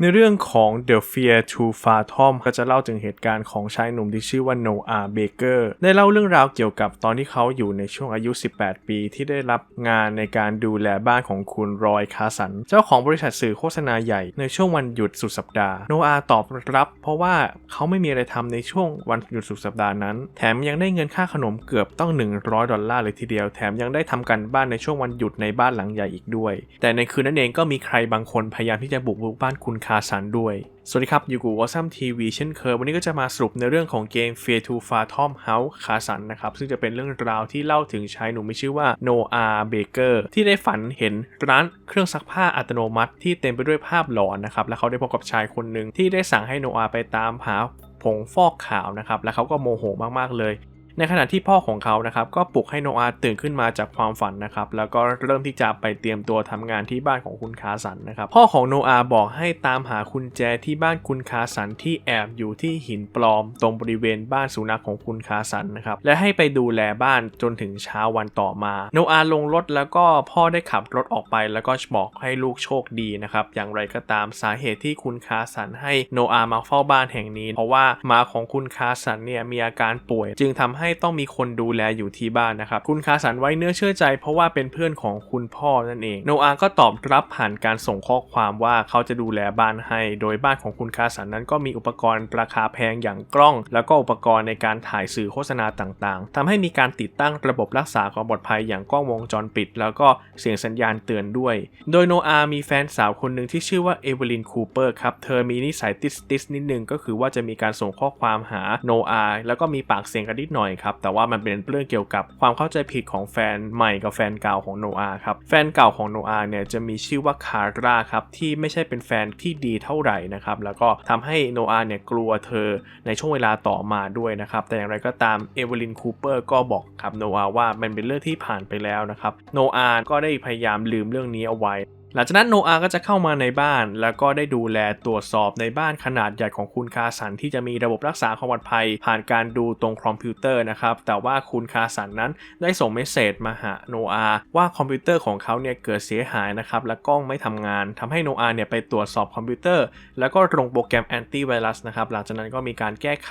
ในเรื่องของ The Fear to Fathom ก็จะเล่าถึงเหตุการณ์ของชายหนุ่มที่ชื่อว่าโนอาเบเกอร์ได้เล่าเรื่องราวเกี่ยวกับตอนที่เขาอยู่ในช่วงอายุ 18 ปี ที่ได้รับงานในการดูแลบ้านของคุณรอยคาสัน เจ้าของบริษัทสื่อโฆษณาใหญ่ในช่วงวันหยุดสุดสัปดาห์ โนอาตอบรับ เพราะว่าเขาไม่มีอะไรทำในช่วงวันหยุดสุดสัปดาห์นั้น แถมยังได้เงินค่าขนมเกือบต้อง 100 ดอลลาร์เลยทีเดียว แถมยังได้ทำกันบ้านในช่วงวันหยุดในบ้านหลังใหญ่อีกด้วย แต่ในคืนนั้นเองก็มีใครบางคนพยายามที่จะบุกรุกบ้านคุณคาสันด้วย สวัสดีครับ อยู่กับวอซัมทีวีเช่นเคย วันนี้ก็จะมาสรุปในเรื่องของเกม Fear to Fathom House คาสันนะครับ ซึ่งจะเป็นเรื่องราวที่เล่าถึงชายหนุ่มมีชื่อว่าโนอาเบเกอร์ที่ได้ฝันเห็นร้านเครื่องซักผ้าอัตโนมัติที่เต็มไปด้วยภาพหลอนนะครับ และเขาได้พบกับชายคนหนึ่งที่ได้สั่งให้โนอาไปตามหาผงฟอกขาวนะครับ และเขาก็โมโหมากๆเลย ในขณะที่พ่อของเขานะครับก็ปลุกให้โนอาตื่นขึ้นมาจากความฝันนะครับแล้วก็เริ่มที่จะไปเตรียมตัวทำงานที่บ้านของคุณคาสันนะครับพ่อของโนอาบอกให้ตามหาคุณแจที่บ้านคุณคาสันที่แอบอยู่ที่หินปลอม ตรงบริเวณบ้านสุนัขของคุณคาสันนะครับและให้ไปดูแลบ้านจนถึงเช้าวันต่อมาโนอาลงรถแล้วก็พ่อได้ขับรถออกไป แล้วก็บอกให้ลูกโชคดีนะครับอย่างไรก็ตามสาเหตุที่คุณคาสันให้โนอามาเฝ้าบ้านแห่งนี้ เพราะว่าหมาของคุณคาสันเนี่ยมีอาการป่วย จึงทำให้ต้องมีคนดูแลอยู่ที่บ้านนะครับ คุณคาสันไว้เนื้อเชื่อใจ เพราะว่าเป็นเพื่อนของคุณพ่อนั่นเอง โนอาก็ตอบรับผ่านการส่งข้อความว่าเขาจะดูแลบ้านให้ โดยบ้านของคุณคาสันนั้นก็มีอุปกรณ์ราคาแพงอย่างกล้อง แล้วก็อุปกรณ์ในการถ่ายสื่อโฆษณาต่างๆทำให้มีการติดตั้งระบบรักษาความปลอดภัยอย่างกล้องวงจรปิด แล้วก็เสียงสัญญาณเตือนด้วย โดยโนอามีแฟนสาวคนหนึ่งที่ชื่อว่าเอเวลินคูเปอร์ครับ เธอมีนิสัยติสติสนิดนึงก็คือว่าจะมีการส่งข้อความหาโนอาแล้วก็มีปากเสียงกันนิดหน่อยครับแต่ว่ามันเป็นเรื่องเกี่ยวกับความเข้าใจผิดของแฟนใหม่กับแฟนเก่าของโนอาครับแฟนเก่าของโนอาเนี่ยจะมีชื่อว่าคาร่าครับที่ไม่ใช่เป็นแฟนที่ดีเท่าไหร่นะครับแล้วก็ทำให้โนอาเนี่ยกลัวเธอในช่วงเวลาต่อมาด้วยนะครับแต่อย่างไรก็ตามเอเวลินคูเปอร์ก็บอกกับโนอาว่ามันเป็นเรื่องที่ผ่านไปแล้วนะครับโนอาก็ได้พยายามลืมเรื่องนี้เอาไว้ หลังจากนั้นโนอาก็จะเข้ามาในบ้าน แล้วก็ได้ดูแลตรวจสอบในบ้านขนาดใหญ่ของคุณคาสันที่จะมีระบบรักษาความปลอดภัย ผ่านการดูตรงคอมพิวเตอร์นะครับแต่ว่าคุณคาสันนั้นได้ส่งเมสเซจมาหาโนอาว่าคอมพิวเตอร์ของเขาเนี่ยเกิดเสียหายนะครับและกล้องไม่ทำงานทำให้โนอาเนี่ยไปตรวจสอบคอมพิวเตอร์ แล้วก็ลงโปรแกรมแอนตี้ไวรัสนะครับหลังจากนั้นก็มีการแก้ไข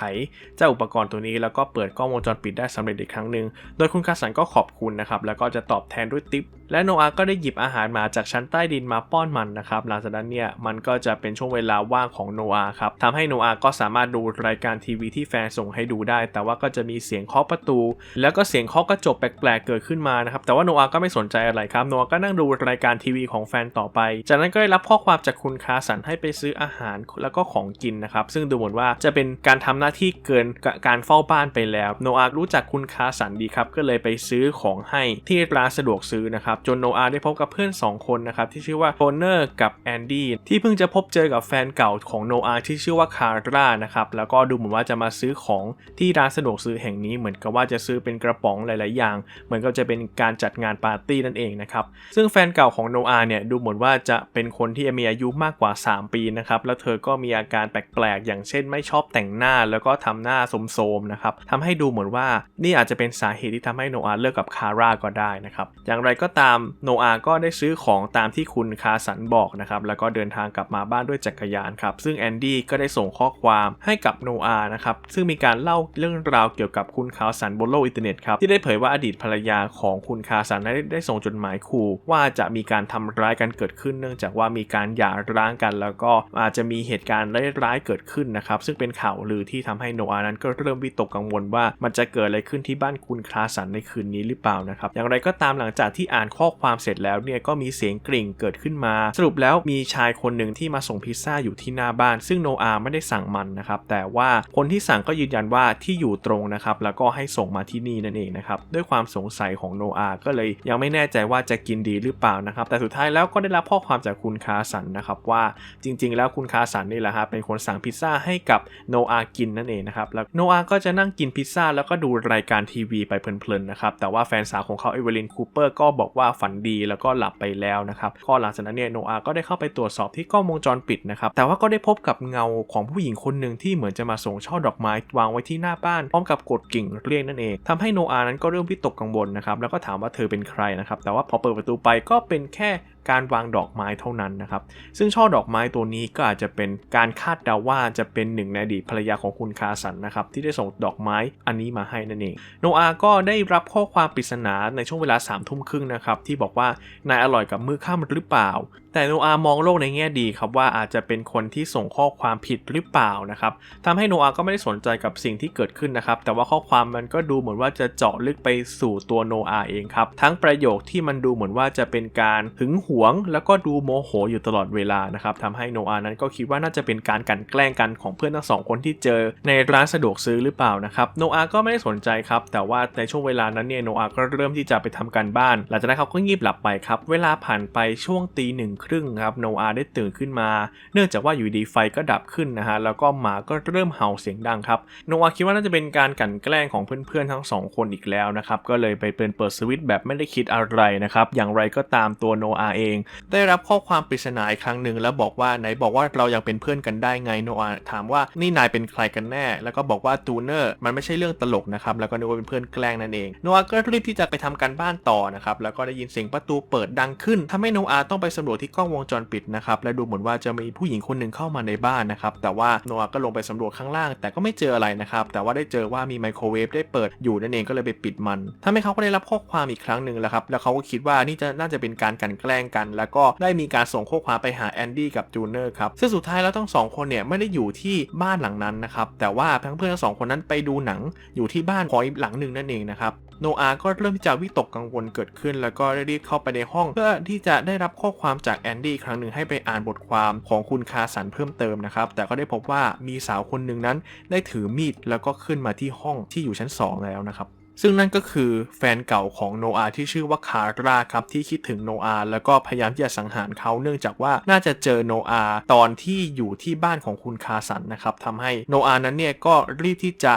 เจ้าอุปกรณ์ตัวนี้ แล้วก็เปิดกล้องวงจรปิดได้สำเร็จอีกครั้งหนึ่งโดยคุณคาสันก็ขอบคุณนะครับแล้วก็จะตอบแทนด้วยทิปและโนอาก็ได้หยิบอาหารมาจากชั้นใต้ดินมาป้อนมันนะครับ หลังจากนั้นเนี่ยมันก็จะเป็นช่วงเวลาว่างของโนอาครับทำให้โนอาก็สามารถดูรายการทีวีที่แฟนส่งให้ดูได้ แต่ว่าก็จะมีเสียงเคาะประตู แล้วก็เสียงเคาะกระจกแปลกๆเกิดขึ้นมานะครับ แต่ว่าโนอาก็ไม่สนใจอะไรครับ โนอาก็นั่งดูรายการทีวีของแฟนต่อไป จากนั้นก็ได้รับข้อความจากคุณคาสันให้ไปซื้ออาหารแล้วก็ของกินนะครับ ซึ่งดูเหมือนว่าจะเป็นการทำหน้าที่เกินการเฝ้าบ้านไปแล้ว โนอารู้จักคุณคาสันดีครับ ก็เลยไปซื้อของให้ที่ร้านสะดวกซื้อนะครับจนโนอาได้พบกับเพื่อน 2 คนนะครับที่ชื่อว่าโทเนอร์กับแอนดี้ที่เพิ่งจะพบเจอกับแฟนเก่าของโนอาที่ชื่อว่าคาร่านะครับแล้วก็ดูเหมือนว่าจะมาซื้อของที่ร้านสะดวกซื้อแห่งนี้เหมือนกับว่าจะซื้อเป็นกระป๋องหลาย ๆ อย่าง เหมือนกับจะเป็นการจัดงานปาร์ตี้นั่นเองนะครับซึ่งแฟนเก่าของโนอาเนี่ยดูเหมือนว่าจะเป็นคนที่มีอายุมากกว่า 3 ปีนะครับแล้วเธอก็มีอาการแปลก ๆ อย่างเช่น ไม่ชอบแต่งหน้าแล้วก็ทำหน้าโสม ๆ นะครับทำให้ดูเหมือนว่านี่อาจจะเป็นสาเหตุที่ทำให้โนอาเลิกกับคาร่าก็ได้นะครับอย่างไรก็ตามโนอาก็ได้ซื้อของตามที่คุณคาสันบอกนะครับแล้วก็เดินทางกลับมาบ้านด้วยจักรยานครับซึ่งแอนดี้ก็ได้ส่งข้อความให้กับโนอานะครับซึ่งมีการเล่าเรื่องราวเกี่ยวกับคุณคาสันบนโลกอินเทอร์เน็ตครับที่ได้เผยว่าอดีตภรรยาของคุณคาสันได้ได้ส่งจดหมายขู่ว่าจะมีการทำร้ายกันเกิดขึ้น เนื่องจากว่ามีการหย่าร้างกัน แล้วก็อาจจะมีเหตุการณ์ร้ายๆเกิดขึ้นนะครับซึ่งเป็นข่าวลือที่ทำให้โนอานั้นก็เริ่มวิตกกังวลว่ามันจะเกิดอะไรขึ้นที่บ้านคุณคาสันในคืนนี้หรือเปล่านะครับอย่างไรก็ตามหลังจากที่อ่านข้อความเสร็จแล้วเนี่ยก็มีเสียงกริ่งเกิดขึ้นมา สรุปแล้วมีชายคนหนึ่งที่มาส่งพิซซ่าอยู่ที่หน้าบ้าน ซึ่งโนอาไม่ได้สั่งมันนะครับแต่ว่าคนที่สั่งก็ยืนยันว่าที่อยู่ตรงนะครับแล้วก็ให้ส่งมาที่นี่นั่นเองนะครับด้วยความสงสัยของโนอาก็เลยยังไม่แน่ใจว่าจะกินดีหรือเปล่านะครับแต่สุดท้ายแล้วก็ได้รับข้อความจากคุณคาสันนะครับว่าจริง ๆ แล้วคุณคาสันนี่แหละครับเป็นคนสั่งพิซซ่าให้กับโนอากินนั่นเองนะครับแล้วโนอาก็จะนั่งกินพิซซ่าแล้วก็ดูรายการทีวีไปเพลินๆนะครับแต่ว่าแฟนสาวของเขาเอเวลินคูเปอร์ก็บอกว่าฝันดีแล้วก็หลับไปแล้วนะครับก็หลังจากนั้นเนี่ยโนอาก็ได้เข้าไปตรวจสอบที่กล้องวงจรปิดนะครับแต่ว่าก็ได้พบกับเงาของผู้หญิงคนหนึ่งที่เหมือนจะมาส่งช่อดอกไม้วางไว้ที่หน้าบ้านพร้อมกับกดกิ่งเรียกนั่นเองทำให้โนอานั้นก็เริ่มวิตกกังวลนะครับแล้วก็ถามว่าเธอเป็นใครนะครับแต่ว่าพอเปิดประตูไปก็เป็นแค่ การวางดอกไม้เท่านั้นนะครับ ซึ่งช่อดอกไม้ตัวนี้ก็อาจจะเป็นการคาดเดาว่าจะเป็นหนึ่งในอดีตภรรยาของคุณคาสันนะครับที่ได้ส่งดอกไม้อันนี้มาให้นั่นเองโนอาก็ได้รับข้อความปริศนาในช่วงเวลา3ามทุ่มครึ่งนะครับที่บอกว่านายอร่อยกับมือข้ามหรือเปล่า แต่โนอามองโลกในแง่ดีครับว่าอาจจะเป็นคนที่ส่งข้อความผิดหรือเปล่านะครับทำให้โนอาก็ไม่ได้สนใจกับสิ่งที่เกิดขึ้นนะครับ แต่ว่าข้อความมันก็ดูเหมือนว่าจะเจาะลึกไปสู่ตัวโนอาเองครับ ทั้งประโยคที่มันดูเหมือนว่าจะเป็นการหึงหวง แล้วก็ดูโมโหอยู่ตลอดเวลานะครับทำให้โนอานั้นก็คิดว่าน่าจะเป็นการกันแกล้งกันของเพื่อนทั้งสองคนที่เจอในร้านสะดวกซื้อหรือเปล่านะครับโนอาก็ไม่ได้สนใจครับ แต่ว่าในช่วงเวลานั้นเนี่ยโนอาก็เริ่มที่จะไปทำการบ้าน หลังจากนั้นเขาก็งีบหลับไปครับ เวลาผ่านไปช่วงตีหนึ่งครึ่งครับโนอาได้ตื่นขึ้นมา เนื่องจากว่าอยู่ดีไฟก็ดับขึ้นนะฮะแล้วก็หมาก็เริ่มเห่าเสียงดังครับโนอาคิดว่าน่าจะเป็นการกลั่นแกล้งของเพื่อนๆทั้งสองคนอีกแล้วนะครับก็เลยไปเป็นเปิดสวิตช์แบบไม่ได้คิดอะไรนะครับอย่างไรก็ตามตัวโนอาเอง ได้รับข้อความปริศนาอีกครั้งหนึ่งแล้วบอกว่าไหนบอกว่าเรายังเป็นเพื่อนกันได้ไงโนอาถามว่านี่นายเป็นใครกันแน่ แล้วก็บอกว่าตูเนอร์มันไม่ใช่เรื่องตลกนะครับแล้วก็นึกว่าเป็นเพื่อนแกล้งนั่นเองโนอาก็รีบที่จะไปทำการบ้านต่อนะครับแล้วก็ได้ยินเสียงประตูเปิดดังขึ้นทำให้โนอาต้องไปสำรวจที่กล้องวงจรปิดนะครับและดูเหมือนว่าจะมีผู้หญิงคนหนึ่งเข้ามาในบ้านนะครับแต่ว่าโนอาก็ลงไปสำรวจข้างล่าง แต่ก็ไม่เจออะไรนะครับแต่ว่าได้เจอว่ามีไมโครเวฟได้เปิดอยู่นั่นเองก็เลยไปปิดมันทำให้เขาก็ได้รับข้อความอีกครั้งหนึ่งแล้วครับแล้วเขาก็คิดว่านี่จะน่าจะเป็นการกันแกล้งกัน แล้วก็ได้มีการส่งข้อความไปหาแอนดี้กับจูเนอร์ครับซึ่งสุดท้ายแล้วทั้งสองคนเนี่ยไม่ได้อยู่ที่บ้านหลังนั้นนะครับแต่ว่าทั้งเพื่อนทั้งสองคนนั้นไปดูหนังอยู่ที่บ้านของอีกหลังหนึ่งนั่นเองนะครับโนอาก็เริ่มที่จะวิตกกังวลเกิดขึ้น แล้วก็ได้รีบเข้าไปในห้อง เพื่อที่จะได้รับข้อความจากแอนดี้ครั้งหนึ่งให้ไปอ่านบทความของคุณคาสันเพิ่มเติมนะครับ แต่ก็ได้พบว่ามีสาวคนหนึ่งนั้นได้ถือมีดแล้วก็ขึ้นมาที่ห้องที่อยู่ชั้น 2 แล้วนะครับซึ่งนั่นก็คือแฟนเก่าของโนอาที่ชื่อว่าคาร่าครับที่คิดถึงโนอาแล้วก็พยายามที่จะสังหารเขาเนื่องจากว่าน่าจะเจอโนอาตอนที่อยู่ที่บ้านของคุณคาสันนะครับทำให้โนอานั้นเนี่ยก็รีบที่จะ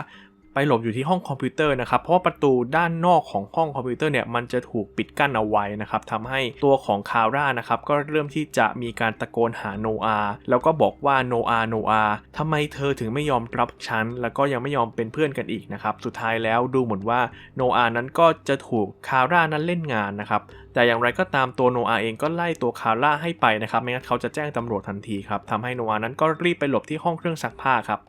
ไปหลบอยู่ที่ห้องคอมพิวเตอร์นะครับ เพราะว่าประตูด้านนอกของห้องคอมพิวเตอร์เนี่ยมันจะถูกปิดกั้นเอาไว้นะครับทำให้ตัวของคาร่านะครับก็เริ่มที่จะมีการตะโกนหาโนอาแล้วก็บอกว่าโนอาโนอาทำไมเธอถึงไม่ยอมรับฉัน แล้วก็ยังไม่ยอมเป็นเพื่อนกันอีกนะครับ สุดท้ายแล้วดูเหมือนว่าโนอานั้นก็จะถูกคาร่านั้นเล่นงานนะครับแต่อย่างไรก็ตามตัวโนอาเองก็ไล่ตัวคาร่าให้ไปนะครับ ไม่งั้นเขาจะแจ้งตำรวจทันทีครับทำให้โนอานั้นก็รีบไปหลบที่ห้องเครื่องซักผ้าครับ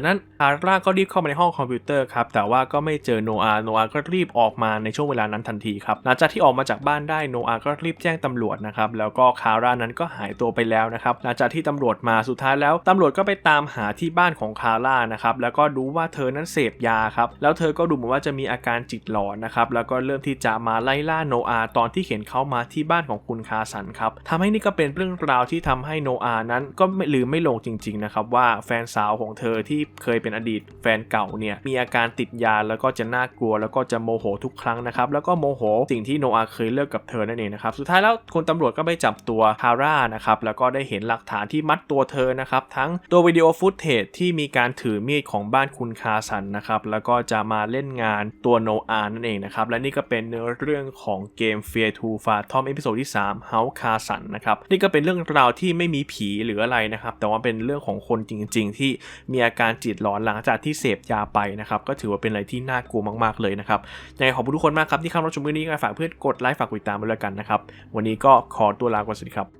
หลังจากนั้น คาร่าก็รีบเข้ามาในห้องคอมพิวเตอร์ครับ แต่ว่าก็ไม่เจอโนอาโนอาก็รีบออกมาในช่วงเวลานั้นทันทีครับ หลังจากที่ออกมาจากบ้านได้โนอาก็รีบแจ้งตำรวจนะครับ แล้วก็คาร่านั้นก็หายตัวไปแล้วนะครับ หลังจากที่ตำรวจมาสุดท้ายแล้วตำรวจก็ไปตามหาที่บ้านของคาร่านะครับ แล้วก็รู้ว่าเธอนั้นเสพยาครับ แล้วเธอก็ดูเหมือนว่าจะมีอาการจิตหลอนนะครับ แล้วก็เริ่มที่จะมาไล่ล่าโนอาตอนที่เห็นเขามาที่บ้านของคุณคาสันครับทำให้นี่ก็เป็นเรื่องราวที่ทำให้โนอานั้นก็ลืมไม่ลงจริงๆนะครับว่าแฟนสาวของเธอที่เคยเป็นอดีตแฟนเก่าเนี่ยมีอาการติดยาแล้วก็จะน่ากลัวแล้วก็จะโมโหทุกครั้งนะครับแล้วก็โมโหสิ่งที่โนอาเคยเลิกกับเธอนั่นเองนะครับสุดท้ายแล้วคุณตำรวจก็ไปจับตัวคาร่านะครับแล้วก็ได้เห็นหลักฐานที่มัดตัวเธอนะครับทั้งตัววิดีโอฟุตเทจที่มีการถือมีดของบ้านคุณคาสันนะครับแล้วก็จะมาเล่นงานตัวโนอานั่นเองนะครับและนี่ก็เป็นเนื้อเรื่องของเกม Fear to f a t o m เอพิโซดที่3 House c a s a n นะครับนี่ก็เป็นเรื่องราวที่ไม่มีผีหรืออะไรนะครับแต่ว่าเป็นเรื่องของคนจริง ๆ ที่มีอาการจิตหลอนหลังจากที่เสพยาไปนะครับก็ถือว่าเป็นอะไรที่น่ากลัวมากๆเลยนะครับยังไงขอบคุณทุกคนมากครับที่เข้ารับชมคลิปนี้ก็ฝากเพื่อนกดไลค์ฝากกดติดตามไปเลยกันนะครับวันนี้ก็ขอตัวลาไปก่อนสวัสดีครับ